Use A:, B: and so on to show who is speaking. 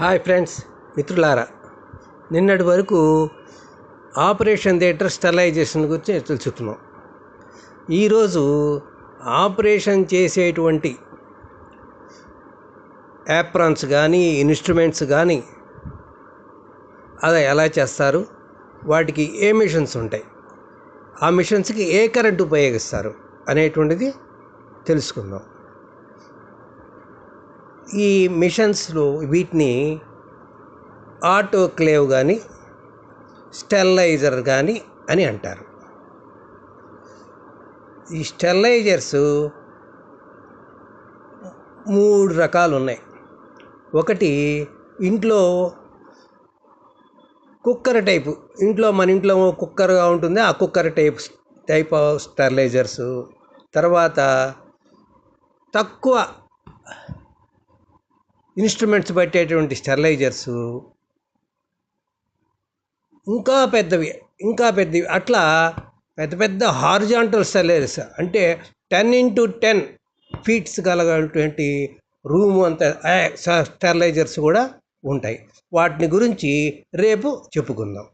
A: Hi friends మిత్రులారా. నిన్నటి వరకు ఆపరేషన్ థియేటర్ స్టెలైజేషన్ గురించి తెలుసుకున్నాం. ఈరోజు ఆపరేషన్ చేసేటువంటి యాప్రాన్స్ కానీ ఇన్స్ట్రుమెంట్స్ కానీ అలా ఎలా చేస్తారు? వాటికి ఏ మిషన్స్ ఉంటాయి? ఆ మిషన్స్కి ఏ కరెంట్ ఉపయోగిస్తారు? అనేటువంటిది తెలుసుకుందాం. ఈ మిషన్స్లో వీటిని ఆటోక్లేవ్ కానీ స్టెరిలైజర్ కానీ అని అంటారు. ఈ స్టెరిలైజర్స్ మూడు రకాలు ఉన్నాయి ఒకటి ఇంట్లో కుక్కర్ టైపు ఇంట్లో మన ఇంట్లో కుక్కర్గా ఉంటుంది ఆ cooker type type of sterilisers. తర్వాత తక్కువ ఇన్స్ట్రుమెంట్స్ పట్టేటువంటి స్టెరిలైజర్స్ ఇంకా పెద్దవి ఇంకా పెద్దవి. అట్లా పెద్ద పెద్ద హార్జాంటల్ స్టెరిలైజర్స్. అంటే టెన్ ఇంటూ టెన్ ఫీట్స్ కలగటువంటి రూమ్ అంత స్టెరిలైజర్స్ కూడా ఉంటాయి. వాటిని గురించి రేపు చెప్పుకుందాం.